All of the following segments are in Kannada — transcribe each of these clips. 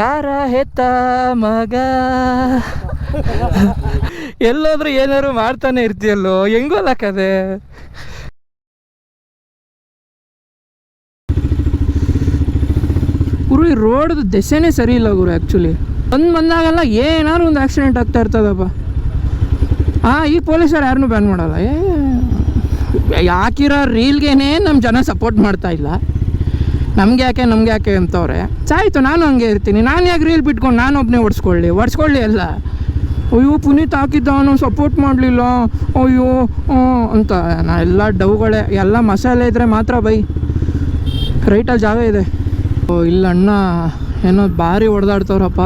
ಯಾರ ಹೆತ್ತ ಮಗ? ಎಲ್ಲೋದ್ರೂ ಏನಾದ್ರು ಮಾಡ್ತಾನೆ ಇರ್ತೀಯಲ್ಲೋ ಹೆಂಗೋಲಕ್ಕದೆ ಗುರು, ಈ ರೋಡ್ದು ದೆಸೆನೇ ಸರಿ ಇಲ್ಲ ಗುರು ಆ್ಯಕ್ಚುಲಿ ಒಂದು ಬಂದಾಗಲ್ಲ ಏನಾದ್ರು ಒಂದು ಆಕ್ಸಿಡೆಂಟ್ ಆಗ್ತಾ ಇರ್ತದಪ್ಪ. ಹಾಂ ಈ ಪೊಲೀಸರು ಯಾರನ್ನೂ ಬ್ಯಾನ್ ಮಾಡಲ್ಲ. ಏ ಯಾಕಿರೋ ರೀಲ್ಗೇನೆ ನಮ್ಮ ಜನ ಸಪೋರ್ಟ್ ಮಾಡ್ತಾ ಇಲ್ಲ. ನಮ್ಗೆ ಯಾಕೆ ನಮ್ಗೆ ಯಾಕೆ ಅಂತವ್ರೆ ಚಾಯ್ತು, ನಾನು ಹಂಗೆ ಇರ್ತೀನಿ. ನಾನು ಯಾಕೆ ರೀಲ್ ಬಿಟ್ಕೊಂಡು ನಾನು ಒಬ್ಬನೇ ಓಡಿಸ್ಕೊಳ್ಳಿ? ಓಡಿಸ್ಕೊಳ್ಳಿ ಅಲ್ಲ. ಅಯ್ಯೋ, ಪುನೀತ್ ಹಾಕಿದ್ದ ಅವನು ಸಪೋರ್ಟ್ ಮಾಡಲಿಲ್ಲ. ಅಯ್ಯೋ ಅಂತ. ನಾ ಎಲ್ಲ ಡವ್ಗಳೇ. ಎಲ್ಲ ಮಸಾಲೆ ಇದ್ದರೆ ಮಾತ್ರ ಬೈ. ರೈಟಲ್ಲಿ ಜಾಗ ಇದೆ. ಓ, ಇಲ್ಲ ಅಣ್ಣ. ಏನೋ ಭಾರಿ ಹೊಡೆದಾಡ್ತವ್ರಪ್ಪ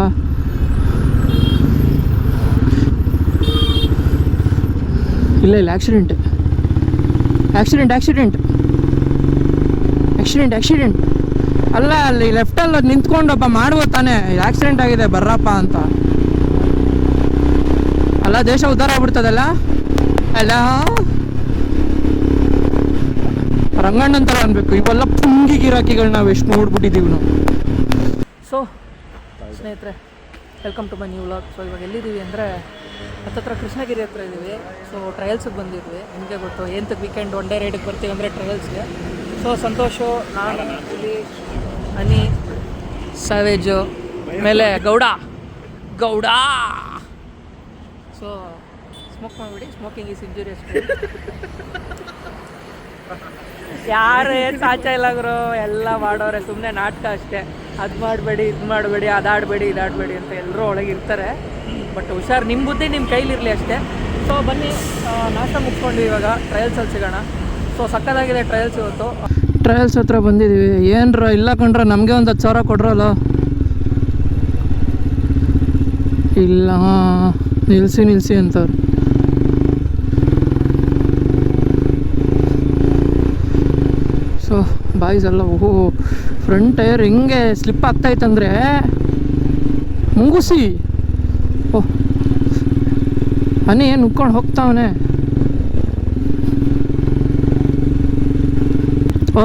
ಇಲ್ಲ ಇಲ್ಲ accident accident accident accident accident ಅಲ್ಲ, ಅಲ್ಲಿ ಲೆಫ್ಟಲ್ಲಿ ಅದು ನಿಂತ್ಕೊಂಡೊಬ್ಬ ಮಾಡುವ ತಾನೆ. ಆಕ್ಸಿಡೆಂಟ್ ಆಗಿದೆ, ಬರ್ರಪ್ಪ ಅಂತ. ಅಲ್ಲ, ದೇಶ ಉದ್ಧಾರ ಆಗ್ಬಿಡ್ತದಲ್ಲ ಅಲ್ಲ? ರಂಗಣ್ಣ ಅಂತ ಅನ್ಬೇಕು. ಇವೆಲ್ಲ ಪುಂಗಿ ಗಿರಾಕಿಗಳು ನಾವು ಎಷ್ಟು ನೋಡ್ಬಿಟ್ಟಿದ್ದೀವಿ ನಾವು. ಸೊ ಸ್ನೇಹಿತರೆ welcome to my new vlog so ಇವಾಗ ಎಲ್ಲಿದ್ದೀವಿ ಅಂದರೆ, ಹತ್ತತ್ರ ಕೃಷ್ಣಗಿರಿ ಹತ್ರ ಇದ್ದೀವಿ. ಸೊ ಟ್ರಯಲ್ಸಿಗೆ ಬಂದಿದ್ವಿ. ನಿಮಗೆ ಗೊತ್ತು ಎಂತ ವೀಕೆಂಡ್ ಒನ್ ಡೇ ರೈಡಿಗೆ ಬರ್ತೀವಿ ಅಂದರೆ ಟ್ರಯಲ್ಸ್ಗೆ ಸೊ ಸಂತೋಷ, ನಾನು ಇಲ್ಲಿ ಹನಿ, ಸಾವೇಜು ಆಮೇಲೆ ಗೌಡ. ಗೌಡ! ಸೊ ಸ್ಮೋಕ್ ಮಾಡಿಬಿಡಿ ಸ್ಮೋಕಿಂಗ್ ಈಸ್ ಇಂಜುರಿಯಸ್ ಯಾರು ಏನು ಸಾಚ ಇಲ್ಲ ಎಲ್ಲ ಮಾಡೋರೆ ಸುಮ್ಮನೆ ನಾಟಕ ಅಷ್ಟೇ. ಅದು ಮಾಡಬೇಡಿ, ಇದು ಮಾಡಬೇಡಿ, ಅದಾಡಬೇಡಿ, ಇದಾಡಬೇಡಿ ಅಂತ ಎಲ್ಲರೂ ಒಳಗೆ ಇರ್ತಾರೆ. ಬಟ್ ಹುಷಾರು ನಿಮ್ಮ ಬುದ್ಧಿ ನಿಮ್ಮ ಕೈಲಿರಲಿ ಅಷ್ಟೇ. ಸೊ ಬನ್ನಿ ನಾಷ್ಟ ಮುಗಿಸ್ಕೊಂಡು ಇವಾಗ ಟ್ರಯಲ್ಸಲ್ಲಿ ಸಿಗೋಣ. ಸೊ ಸಕ್ಕದಾಗಿದೆ ಟ್ರಯಲ್ಸ್ ಇವತ್ತು. ಟ್ರಯಲ್ಸ್ ಹತ್ರ ಬಂದಿದ್ದೀವಿ ಏನರ ಇಲ್ಲ ಕಂಡ್ರೆ ನಮಗೆ ಒಂದು ಹತ್ತು ಸಾವಿರ ಕೊಡ್ರಲ್ಲ? ಇಲ್ಲ ನಿಲ್ಲಿಸಿ ನಿಲ್ಸಿ ಅಂತವ್ರು. ಸೊ ಬಾಯ್ಸ್ ಎಲ್ಲ, ಓಹೋ ಫ್ರಂಟ್ ಟೈರ್ ಹಿಂಗೆ ಸ್ಲಿಪ್ ಆಗ್ತಾಯ್ತಂದರೆ ಮುಂಗುಸಿ. ಓಹ್ ಅನಿ ಏನು ನುಕ್ಕೊಂಡು ಹೋಗ್ತಾವನೆ? ಓ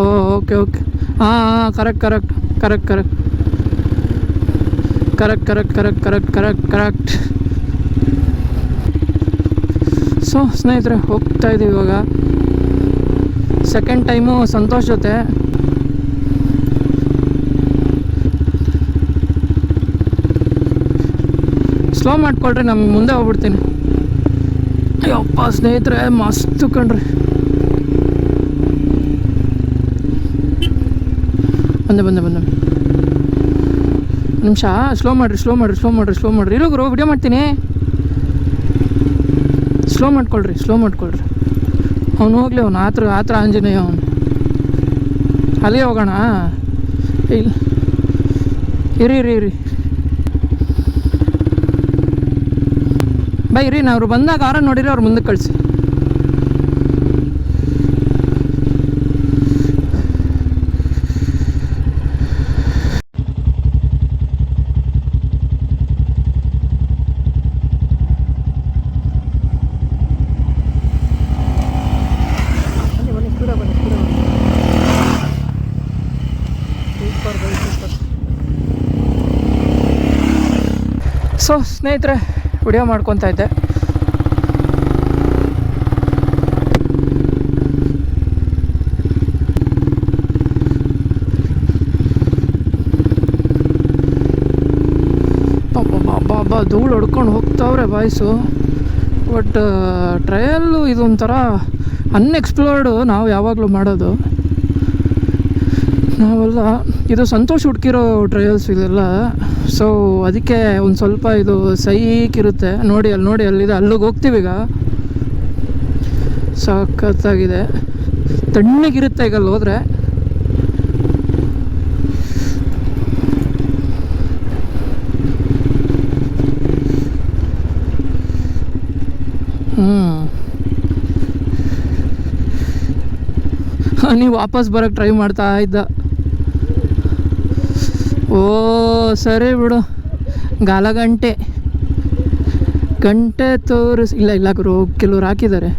ಓ, ಓಕೆ ಓಕೆ. ಹಾಂ ಹಾಂ correct correct correct correct correct correct correct correct correct correct so ಸ್ನೇಹಿತರೆ, ಹೋಗ್ತಾ ಇದ್ದೀವಿ ಇವಾಗ. ಸೆಕೆಂಡ್ ಟೈಮು ಸಂತೋಷ್ ಜೊತೆ. ಸ್ಲೋ ಮಾಡ್ಕೊಳ್ರಿ, ನಮ್ಗೆ ಮುಂದೆ ಹೋಗ್ಬಿಡ್ತೀನಿ. ಅಯ್ಯಪ್ಪ ಸ್ನೇಹಿತರೆ, ಮಸ್ತು ಕಣ್ರಿ. ಬಂದೆ ಬಂದೆ ಬಂದೆ. ನಿಮಿಷ ಸ್ಲೋ ಮಾಡಿರಿ ಸ್ಲೋ ಮಾಡಿರಿ ಸ್ಲೋ ಮಾಡಿರಿ ಸ್ಲೋ ಮಾಡಿರಿ. ಇರೋ ಗುರು ವಿಡಿಯೋ ಮಾಡ್ತೀನಿ. ಸ್ಲೋ ಮಾಡ್ಕೊಳ್ರಿ ಸ್ಲೋ ಮಾಡ್ಕೊಳ್ರಿ. ಅವನು ಹೋಗ್ಲಿ ಅವನು ಆತ್ರ ಆತ್ರ ಆಂಜನೇಯ ಅವನು. ಅಲ್ಲೇ ಹೋಗೋಣ? ಇಲ್ಲ ಇರಿ ಇರಿ ಇರಿ. ಬೈ ರೀ ನಾವು ಬಂದಾಗ ಆರ ನೋಡಿರಿ, ಅವ್ರು ಮುಂದಕ್ಕೆ ಕಳಿಸಿ ಬನ್ನಿ ಬನ್ನಿ ಸ್ಪೀಡ ಬನ್ನಿ ಸ್ಪೀಡ ಬನ್ನಿ ಸೂಪರ್ ಬೈ ಸೂಪರ್ ಸೊ ಸ್ನೇಹಿತರೆ ವಿಡಿಯೋ ಮಾಡ್ಕೊತಾ ಇದ್ದೆ. ಧೂಳು ಹೊಡ್ಕೊಂಡು ಹೋಗ್ತಾವ್ರೆ ಬಾಯ್ಸು ಬಟ್ ಟ್ರಯಲ್ಲು ಇದೊಂಥರ ಅನ್ಎಕ್ಸ್ಪ್ಲೋರ್ಡು ನಾವು ಯಾವಾಗಲೂ ಮಾಡೋದು. ನಾವೆಲ್ಲ, ಇದು ಸಂತೋಷ ಹುಡ್ಕಿರೋ ಟ್ರಯಲ್ಸ್ ಇದೆಲ್ಲ ಸೊ ಅದಕ್ಕೆ ಒಂದು ಸ್ವಲ್ಪ ಇದು ಸೈಕಿರುತ್ತೆ ನೋಡಿ, ಅಲ್ಲಿ ನೋಡಿ ಅಲ್ಲಿದೆ ಅಲ್ಲಿಗೆ ಹೋಗ್ತೀವಿ ಈಗ. ಸಖತ್ತಾಗಿದೆ ತಣ್ಣಗಿರುತ್ತೆ ಈಗ ಅಲ್ಲಿ ಹೋದರೆ. ಹ್ಞೂ ನೀವು ವಾಪಸ್ ಬರೋಕ್ಕೆ ಟ್ರೈ ಮಾಡ್ತಾ ಇದ್ದ. ಓ ಸರಿ ಬಿಡು ಗಾಲ ಗಂಟೆ ಗಂಟೆ ತೋರಿಸ್ ಇಲ್ಲ ಇಲ್ಲ ಗುರು ಕೆಲವ್ರು ಹಾಕಿದ್ದಾರೆ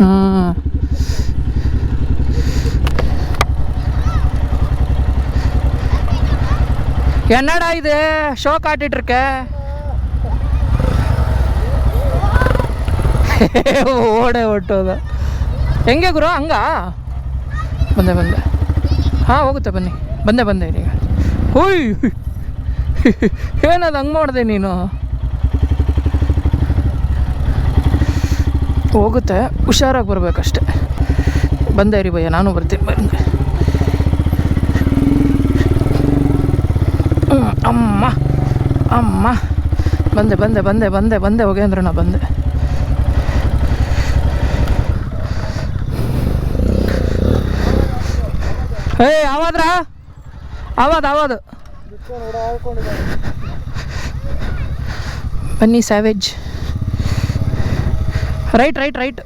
ಹಾಂ என்னடா இது ஷோ காட்டிட்டு இருக்க ಓಡೆ ಹೊಟ್ಟೋದ ಹೆಂಗೆ ಗುರು ಹಂಗ ಬಂದೆ ಬಂದೆ ಹಾಂ ಹೋಗುತ್ತೆ ಬನ್ನಿ ಬಂದೆ ಬಂದೆ ಈಗ. ಹುಯ್! ಏನದು ಹಂಗೆ ಮಾಡಿದೆ ನೀನು? ಹೋಗುತ್ತೆ, ಹುಷಾರಾಗಿ ಬರಬೇಕಷ್ಟೆ. ಬಂದೆ ರೀ ಭಯ್ಯ, ನಾನು ಬರ್ತೀನಿ ಬಂದೆ ಅಮ್ಮ ಅಮ್ಮ. ಬಂದೆ ಬಂದೆ ಬಂದೆ ಬಂದೆ ಬಂದೆ ಹೋಗೇಂದ್ರ ನಾ ಬಂದೆ. ಏ ಆವಾದ್ರ ಆವಾದ ಆವಾದ ಬನ್ನಿ ಸ್ಯಾವೇಜ್ ರೈಟ್ ರೈಟ್ ರೈಟ್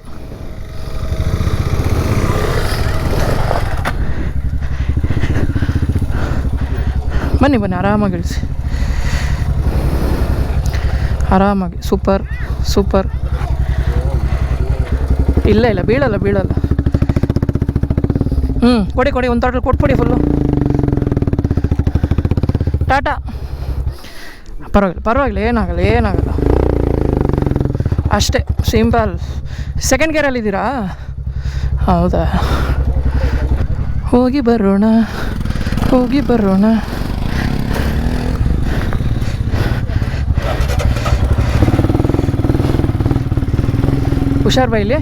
ಬನ್ನಿ ಬನ್ನಿ, ಆರಾಮಾಗಿ ಇಳಿಸಿ. ಆರಾಮಾಗಿ ಸೂಪರ್ ಸೂಪರ್ ಇಲ್ಲ ಇಲ್ಲ, ಬೀಳಲ್ಲ ಬೀಳಲ್ಲ. ಹ್ಞೂ ಕೊಡಿ ಕೊಡಿ, ಒಂದು ತಾಟಲ್ಲಿ ಕೊಟ್ಬಿಡಿ ಫುಲ್ಲು ಟಾಟಾ. ಪರವಾಗಿಲ್ಲ ಪರವಾಗಿಲ್ಲ, ಏನಾಗಲ್ಲ ಏನಾಗಲ್ಲ. ಅಷ್ಟೇ, ಸಿಂಪಲ್. ಸೆಕೆಂಡ್ ಗೇರಲ್ಲಿದ್ದೀರಾ ಹೌದಾ? ಹೋಗಿ ಬರೋಣ ಹೋಗಿ ಬರೋಣ. ಹುಷಾರ್ ಬೈಲಿ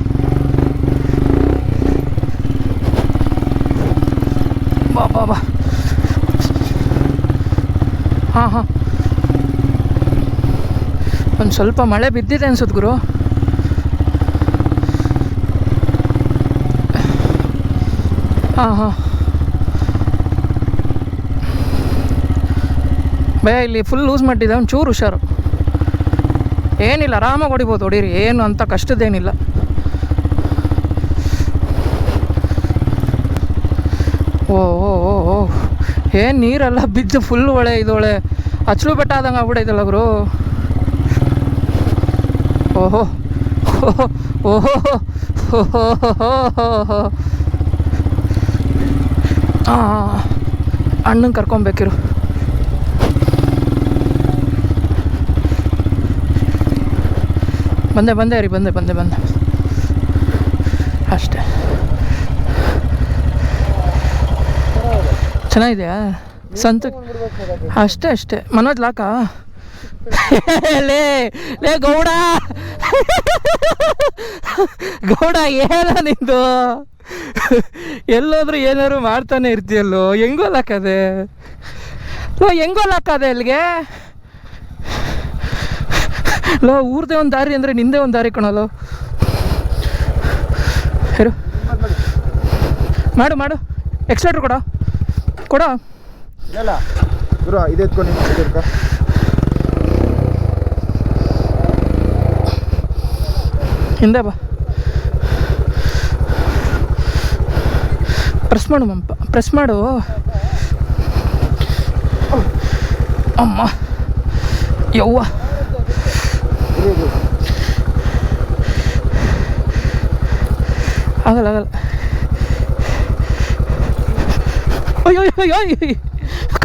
ಬಾ ಬಾ ಬಾ. ಹಾಂ ಹಾಂ. ಒಂದು ಸ್ವಲ್ಪ ಮಳೆ ಬಿದ್ದಿದೆ ಅನ್ಸುತ್ತೆ ಗುರು. ಹಾಂ ಹಾಂ. ಬೇ ಇಲ್ಲಿ ಫುಲ್ ಲೂಸ್ ಮಾಡಿದೆ ಒಂದು ಚೂರು ಹುಷಾರು. ಏನಿಲ್ಲ, ಆರಾಮಾಗಿ ಹೊಡಿಬೋದು, ಹೊಡೀರಿ. ಏನು ಅಂತ ಕಷ್ಟದ್ದೇನಿಲ್ಲ. ಓ ಓ ಓ ಓ. ಏನು ನೀರೆಲ್ಲ ಬಿದ್ದು ಫುಲ್ ಒಳೆ ಇದೊಳೆ ಒಳೆ ಹಚ್ಚಲು ಬೆಟ್ಟ ಆದಂಗೆ ಆಗ್ಬಿಟ್ಟೈತಲ್ಲ ಗುರು. ಓಹೋ ಓಹೋ ಓಹೋ ಹಾಂ ಅಣ್ಣಂಗೆ ಕರ್ಕೊಬೇಕಿರು. ಬಂದೆ ಬಂದೆ ರೀ, ಬಂದೆ ಬಂದೆ ಬಂದೆ. ಅಷ್ಟೇ. ಚೆನ್ನಾಗಿದೆಯಾ ಸಂತು ಅಷ್ಟೇ ಅಷ್ಟೇ. ಮನೋಜ್, ಲಾಕ? ಲೇ ಲೇ, ಗೌಡ. ಗೌಡ, ಏನ ನಿಂದು? ಎಲ್ಲೋದ್ರು ಏನಾದ್ರು ಮಾಡ್ತಾನೆ ಇರ್ತೀಯಲ್ಲೋ? ಹೆಂಗೋ ಲಾಕದೆ ಲೋ, ಹೆಂಗೋ ಲಾಕದೆ ಅಲ್ಲಿಗೆ? ಲೋ, ಊರ್ದೇ ಒಂದು ದಾರಿ ಅಂದರೆ ನಿಂದೆ ಒಂದು ದಾರಿ ಕಣಲೋ? ಹೇರು ಮಾಡು ಮಾಡು. ಎಕ್ಸ್ಟ್ರಾ ಕೊಡೋ. ಕೊಡೋ. ಇಲ್ಲ ಗುರು ಇದು ಎತ್ಕೊಂಡು ನೀನು ಹಿಂದೆ ಬಾ. ಪ್ರೆಸ್ ಮಾಡು ಮಂಪ ಪ್ರೆಸ್ ಮಾಡು. ಅಮ್ಮ. ಯವ್ವ. ಆಗಲ್ಲ ಆಗಲ್ಲ. ಅಯ್ಯೋ ಅಯ್ಯೋ ಅಯ್ಯೋ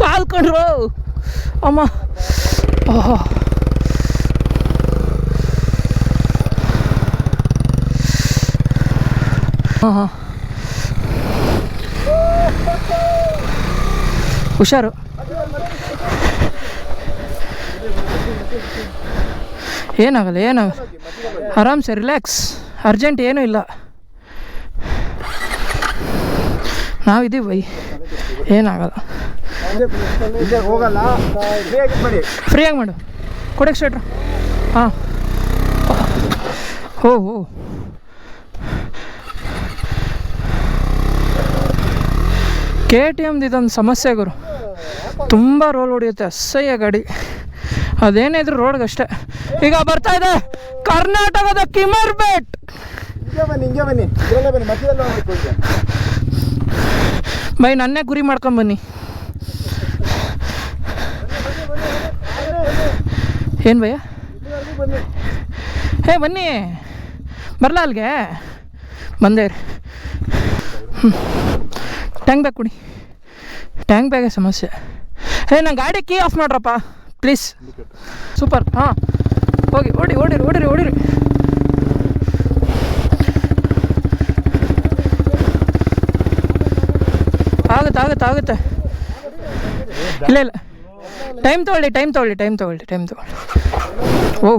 ಕಾಲ್ ಅಮ್ಮ ಓಹೋ ಹುಷಾರು. ಏನಾಗಲ್ಲ ಏನಾಗಲ್ಲ ಆರಾಮ್ಸೆ ರಿಲ್ಯಾಕ್ಸ್ ಅರ್ಜೆಂಟ್ ಏನೂ ಇಲ್ಲ. ನಾವಿದ್ದೀವಿ, ಬೈ. ಏನಾಗಲ್ಲ. ಬನ್ನಿ ಫ್ರೀಯಾಗಿ ಮಾಡು. ಕೊಡಕ್ಕೆ ಸ್ವೆಟ್ರ್ ಹಾಂ. ಓ ಓ. ಕೆ ಟಿ ಎಮ್ದು ಇದೊಂದು ಸಮಸ್ಯೆ ಗುರು. ತುಂಬ ರೋಲ್ ಹೊಡೆಯುತ್ತೆ, ಅಸಹ್ಯ ಗಾಡಿ. ಅದೇನಿದ್ರು ರೋಡ್ಗೆ ಅಷ್ಟೇ. ಈಗ ಬರ್ತಾ ಇದೆ, ಕರ್ನಾಟಕದ ಕಿಮರ್ ಬೆಟ್. ಹಿಂಗೆ ಬನ್ನಿ ಬನ್ನಿ ಇದರಲ್ಲೇ ಬನ್ನಿ ಮಧ್ಯದಲ್ಲಿ ಹೋಗ್ಬೇಕು ಈಗ ಬೈ ನನ್ನೇ ಗುರಿ ಮಾಡ್ಕೊಂಬನ್ನಿ ಏನು ಭಯ ಹೇ, ಬನ್ನಿ. ಬರಲಾ ಅಲ್ಲಿಗೆ? ಬಂದೆ. ರೀ ಹ್ಞೂ ಟ್ಯಾಂಕ್ ಬ್ಯಾಗ್ ಕೊಡಿ. ಟ್ಯಾಂಕ್ ಬ್ಯಾಗೇ ಸಮಸ್ಯೆ. ಹೇ, ನಂಗೆ ಗಾಡಿ ಕೀ ಆಫ್ ಮಾಡ್ರಪ್ಪ. ಪ್ಲೀಸ್. ಸೂಪರ್. ಹಾಂ. ಹೋಗಿ, ಓಡಿ ಓಡಿರಿ ಓಡಿರಿ ಓಡಿರಿ ಆಗುತ್ತೆ ಆಗುತ್ತೆ ಆಗುತ್ತೆ ಇಲ್ಲ ಇಲ್ಲ ಟೈಮ್ ತೊಗೊಳ್ಳಿ ಟೈಮ್ ತೊಗೊಳ್ಳಿ ಟೈಮ್ ತೊಗೊಳ್ಳಿ ಟೈಮ್ ತೊಗೊಳ್ಳಿ ಓ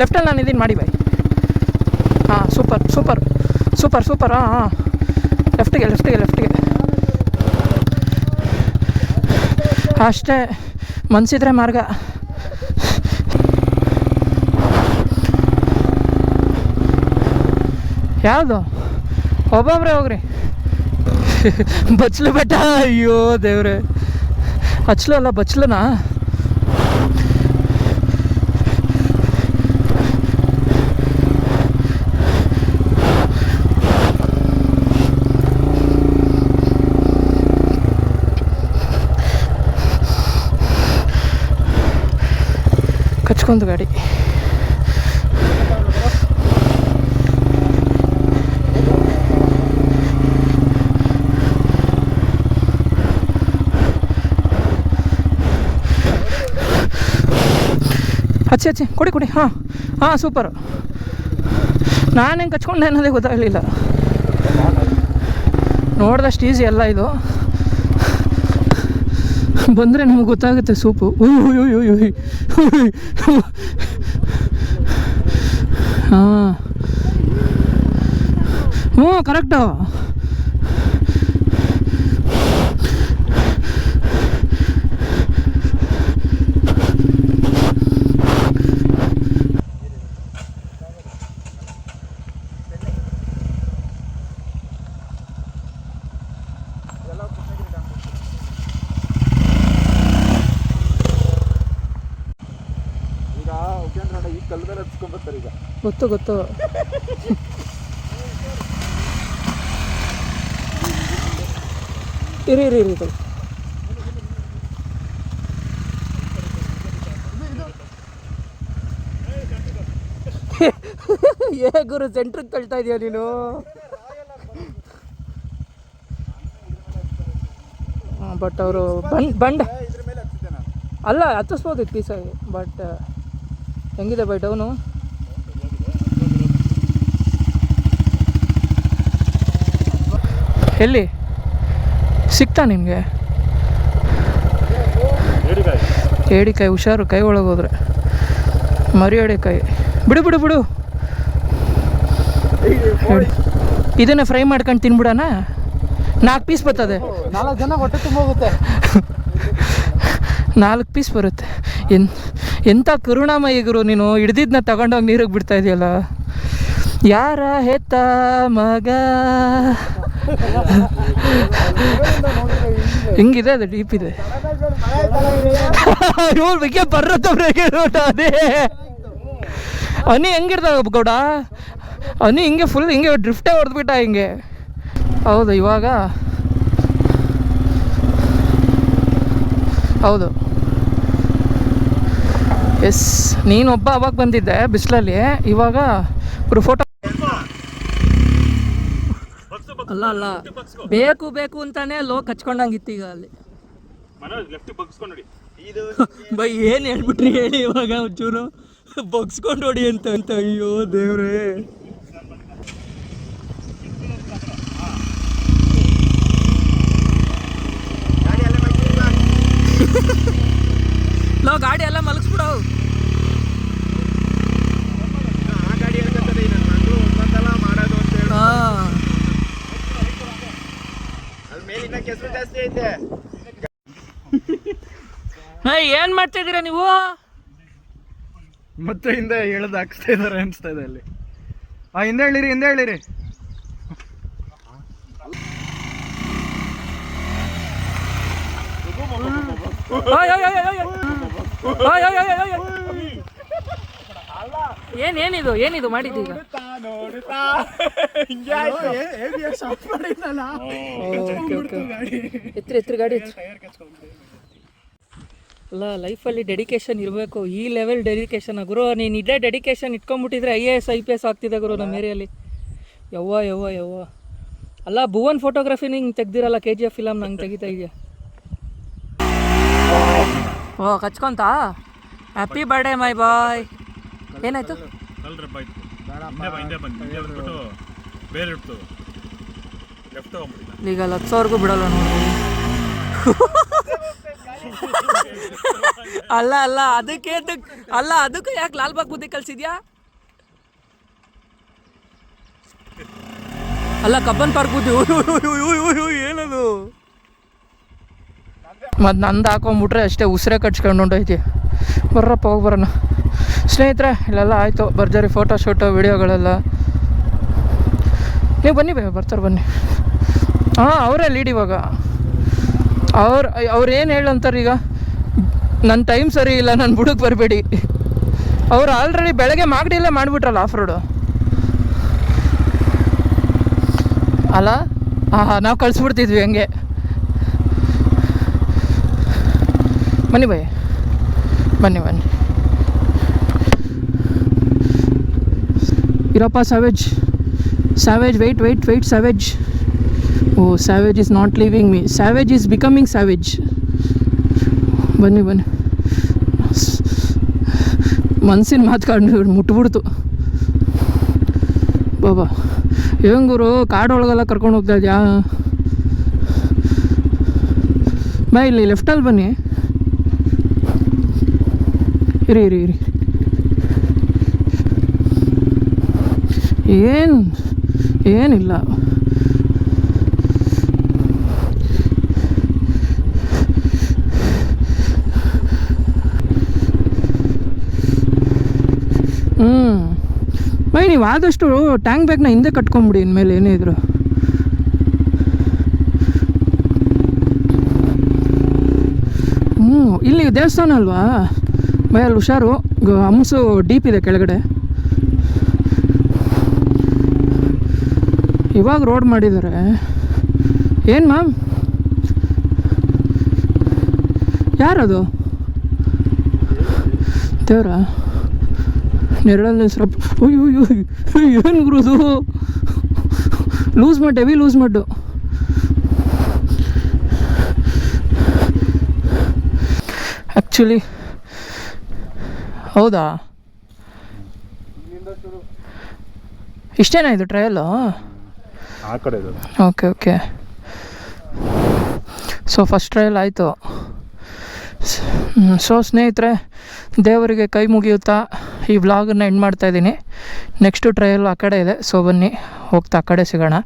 ಲೆಫ್ಟಲ್ಲಿ ನಾನು ಇದೀನಿ ಮಾಡಿ ಬಾಯ್ ಹಾಂ ಸೂಪರ್ ಸೂಪರ್ ಸೂಪರ್ ಸೂಪರ್ ಹಾಂ ಹಾಂ ಲೆಫ್ಟಿಗೆ ಲೆಫ್ಟಿಗೆ ಲೆಫ್ಟಿಗೆ. ಅಷ್ಟೇ, ಮನ್ಸಿದ್ರೆ ಮಾರ್ಗ. ಯಾವುದು? ಒಬ್ಬೊಬ್ರೆ ಹೋಗ್ರಿ. ಬಚ್ಲು ಬೆಟ್ಟ. ಅಯ್ಯೋ ದೇವ್ರೆ. ಹಚ್ಲು ಅಲ್ಲ ಕಚ್ಕೊಂದು ಗಾಡಿ. ಹಚ್ಚಿ ಹಚ್ಚಿ, ಕೊಡಿ ಕೊಡಿ. ಹಾಂ ಹಾಂ ಸೂಪರ್ ನಾನು ಹೆಂಗೆ ಕಚ್ಕೊಂಡೆ ಅನ್ನೋದೇ ಗೊತ್ತಾಗಲಿಲ್ಲ. ನೋಡ್ದಷ್ಟು ಈಸಿ ಅಲ್ಲ ಇದು. ಬಂದರೆ ನಮ್ಗೆ ಗೊತ್ತಾಗುತ್ತೆ ಸೂಪು. ಹಾಂ ಹ್ಞೂ ಕರೆಕ್ಟು ಈಗ ಗೊತ್ತು ಗೊತ್ತು. ಇರಿ ಇರಿ ಇರಿ ಏ, ಗುರು ಸೆಂಟ್ರಿಗೆ ತಳ್ತಾ ಇದೀಯ ನೀನು? ಬಟ್ ಅವರು ಬಂಡ್ ಅಲ್ಲ, ಹತ್ತಿಸ್ಬೋದು ಪೀಸಾಗಿ ಬಟ್ ಹೆಂಗಿದೆ ಬೈ ಡೌನು ಎಲ್ಲಿ? ಸಿಗ್ತಾ ನಿಮಗೆ ಏಡಿಕಾಯಿ ಹುಷಾರು ಕೈ ಒಳಗೆ ಹೋದ್ರೆ ಮರಿ ಏಡಿಕಾಯಿ ಬಿಡು ಬಿಡು. ಬಿಡು ಇದನ್ನ ಫ್ರೈ ಮಾಡ್ಕೊಂಡು ತಿನ್ಬಿಡೋಣ? ನಾಲ್ಕು ಪೀಸ್ ಬರ್ತದೆ. ನಾಲ್ಕು ಜನ ಹೊಟ್ಟೆ ತುಂಬ ಹೋಗುತ್ತೆ. ನಾಲ್ಕು ಪೀಸ್ ಬರುತ್ತೆ. ಎನ್ ಎಂಥ ಕರುಣಾಮಯಿ ಗುರು ನೀನು. ಹಿಡ್ದಿದ್ದನ್ನ ತಗೊಂಡೋಗಿ ನೀರಿಗೆ ಬಿಡ್ತಾ ಇದೆಯಲ್ಲ. ಯಾರ ಹೆತ್ತ ಮಗ? ಹಿಂಗಿದೆ ಅದು ಡೀಪ್ ಇದೆ? ಇವ್ರ ಬಗ್ಗೆ ನೋಟ ಅದೇ. ಹೆಂಗಿರ್ತಾವ ಗೌಡ? ಹನಿ ಹಿಂಗೆ ಫುಲ್ ಹಿಂಗೆ ಡ್ರಿಫ್ಟೇ ಹೊಡೆದ್ಬಿಟ್ಟ ಹಿಂಗೆ. ಹೌದು, ಇವಾಗ. ಹೌದು. ಎಸ್ ನೀನು ಒಬ್ಬ ಅವಾಗ ಬಂದಿದ್ದೆ ಬಿಸಿಲಲ್ಲಿ. ಇವಾಗ ಒಬ್ಬರು ಫೋಟೋ ಅಲ್ಲ ಅಲ್ಲ. ಬೇಕು ಬೇಕು ಅಂತಾನೆ ಲೋ ಕಚ್ಕೊಂಡಂಗಿತ್ತು ಈಗ ಅಲ್ಲಿ. ಇದು ಬೈ ಏನು ಹೇಳ್ಬಿಟ್ರಿ ಹೇಳಿ ಇವಾಗ ಒಂಚೂರು. ಬಗ್ಸ್ಕೊಂಡು ಹೊಡಿ ಅಂತ ಅಂತ. ಅಯ್ಯೋ ದೇವ್ರೇ. ಗಾಡಿ ಅಲ್ಲೇ ಮಲಗಿಲ್ಲ. ಲೋ ಗಾಡಿ ಎಲ್ಲ ಮಲಗಿಸ್ಬಿಡು ಆ ಗಾಡಿ ಹೇಳ್ಕೊತಾರೆ ಈ ನನ್ನ ಮಗಳು ಒಂದೊಂದಲ್ಲ ಮಾಡೋದು ಅಂತ ಹೇಳಿ ಹಾಂ ಅದ್ ಮೇಲಿನ ಕೆಸರು ಜಾಸ್ತಿ ಐತೆ ಏನು ಮಾಡ್ತಿದ್ದೀರಾ ನೀವು? ಮತ್ತೆ ಹಿಂದೆ ಎಳ್ದು ಹಾಕ್ಸ್ತಾ ಇದಾರೆ ಅನ್ಸ್ತಾ ಇದೆ ಅಲ್ಲಿ. ಆ ಹಿಂದೆ ಹೇಳಿರಿ ಹಿಂದೆ ಹೇಳಿರಿ. ಏನ್ ಏನಿದು? ಏನಿದು ಮಾಡಿದ್ದೀಗ ಎತ್ರ ಎತ್ರ ಗಾಡಿ ಎತ್ರ. ಅಲ್ಲ ಲೈಫಲ್ಲಿ ಡೆಡಿಕೇಶನ್ ಇರಬೇಕು. ಈ ಲೆವೆಲ್ ಡೆಡಿಕೇಶನ್ ಗುರು ನೀನು ಇದೇ dedication ಇಟ್ಕೊಂಡ್ಬಿಟ್ಟಿದ್ರೆ I A S I P S ಆಗ್ತಿದೆ ಗುರು ನಮ್ಮ ಏರಿಯಲ್ಲಿ. ಯವ್ವ ಯವ್ವ ಯವ್ವ. ಅಲ್ಲ ಭುವನ್ ಫೋಟೋಗ್ರಫಿ ನಿಂಗೆ ತೆಗ್ದಿರಲ್ಲ ಕೆ ಜಿ ಎಫ್ ಫಿಲಮ್ ನಂಗೆ ತೆಗಿತಾ ಇದೆಯಾ? ಓ ಕಚ್ಕೊಂತ? ಹ್ಯಾಪಿ ಬರ್ಡೇ ಮೈ ಬಾಯ್ ಏನಾಯ್ತು? ಹಿಂದೆ ಬಾ ಹಿಂದೆ ಬಂದು ಹಿಂದೆ ಬಂದ್ಬಿಟ್ಟು ಬೇರೆ ಇಡ್ತು ಲೆಫ್ಟ್ ತಗೊಂಬಿಟ್ಟಿಲ್ಲ ಈಗ ಲಕ್ಷವರೆಗೂ ಬಿಡಲ್ಲ ನೋಡಿ. ಅಲ್ಲ ಅಲ್ಲ ಅದಕ್ಕೆ ಅಲ್ಲ ಅದಕ್ಕೆ ಯಾಕೆ ಲಾಲ್ಬಾಗ್ ಬುದ್ಧಿ ಕಲ್ಸಿದ್ಯಾ? ಅಲ್ಲ ಕಬ್ಬನ್ ಪಾರ್ಕ್ ಬುದ್ಧಿ ಏನದು? ಮತ್ತು ನಂದು ಹಾಕೊಂಬಿಟ್ರೆ ಅಷ್ಟೇ ಉಸಿರೇ ಕಟ್ಸ್ಕೊಂಡು ಹೊಂಟೈತಿ ಬರ್ರಪ್ಪ ಹೋಗಿ ಬರೋಣ. ಸ್ನೇಹಿತರೆ, ಇಲ್ಲೆಲ್ಲ ಆಯಿತು. ಭರ್ಜರಿ ಫೋಟೋ ಶೂಟು ವಿಡಿಯೋಗಳೆಲ್ಲ. ನೀವು ಬನ್ನಿ ಬೇ ಬರ್ತಾರೆ ಬನ್ನಿ. ಹಾಂ, ಅವರೇ ಲೀಡ್ ಇವಾಗ. ಅವ್ರು ಅವ್ರು ಏನು ಹೇಳಂತಾರೆ ಈಗ? ನನ್ನ ಟೈಮ್ ಸರಿ ಇಲ್ಲ ನನ್ನ ಬುಡಕ್ಕೆ ಬರಬೇಡಿ. ಅವ್ರು ಆಲ್ರೆಡಿ ಬೆಳಗ್ಗೆ ಮಾಗಡಿಯಲ್ಲೇ ಮಾಡಿಬಿಟ್ರಲ್ಲ ಆಫ್ ರೋಡು ಅಲ್ಲ? ಹಾಂ ಹಾಂ, ನಾವು ಕಳಿಸ್ಬಿಡ್ತಿದ್ವಿ ಹಂಗೆ. ಬನ್ನಿ ಬೈ ಬನ್ನಿ ಬನ್ನಿ. ಇರಪ್ಪ savage savage wait wait wait savage oh savage is not leaving me savage is becoming savage ಬನ್ನಿ ಬನ್ನಿ. ಮನ್ಸಿನ ಮಾತ್ಕೊಂಡು ಮುಟ್ಬಿಡ್ತು. ಬಾಬಾ. ಹೆಂಗೂರು ಗುರು, ಕಾಡೊಳಗೆಲ್ಲ ಕರ್ಕೊಂಡು ಹೋಗ್ತಾ ಇದೆಯಾ? ಬಾ ಇಲ್ಲಿ ಲೆಫ್ಟಲ್ಲಿ ಬನ್ನಿ. ಇರಿ ಇರಿ ಇರಿ. ಏನು, ಏನಿಲ್ಲ. ಹ್ಞೂ ಬೈ, ನೀವು ಆದಷ್ಟು ಟ್ಯಾಂಕ್ ಬ್ಯಾಗ್ನ ಹಿಂದೆ ಕಟ್ಕೊಂಬಿಡಿ ಇನ್ಮೇಲೆ ಏನೇ ಇದ್ರು. ಹ್ಞೂ ಇಲ್ಲಿ ದೇವಸ್ಥಾನ ಅಲ್ವಾ? ಬೈ, ಅಲ್ಲಿ ಹುಷಾರು. ಹಂಸು ಡೀಪ್ ಇದೆ ಕೆಳಗಡೆ. ಇವಾಗ ರೋಡ್ ಮಾಡಿದ್ದಾರೆ. ಏನು ಮ್ಯಾಮ್? ಯಾರದು? ದೇವ್ರ. ನೆರಳಲ್ಲಿ ಸ್ವಲ್ಪ ಅಯ್ಯೋ ಏನು ಗುರುದು? ಲೂಸ್ ಮಾಡಿ ಹೆವಿ ಲೂಸ್ ಮಾಡು ಆ್ಯಕ್ಚುಲಿ ಹೌದಾ? ಇಷ್ಟೇನಾ ಇದು ಟ್ರಯಲು? ಆ ಕಡೆ ಇದೆ okay okay. So first trial ಆಯಿತು. ಸೊ ಸ್ನೇಹಿತರೆ, ದೇವರಿಗೆ ಕೈ ಮುಗಿಯುತ್ತಾ ಈ ವ್ಲಾಗನ್ನು ಎಂಡ್ ಮಾಡ್ತಾ ಇದ್ದೀನಿ. ನೆಕ್ಸ್ಟು ಟ್ರಯಲ್ ಆ ಕಡೆ ಇದೆ. ಸೊ ಬನ್ನಿ, ಹೋಗ್ತಾ ಆ ಕಡೆ ಸಿಗೋಣ.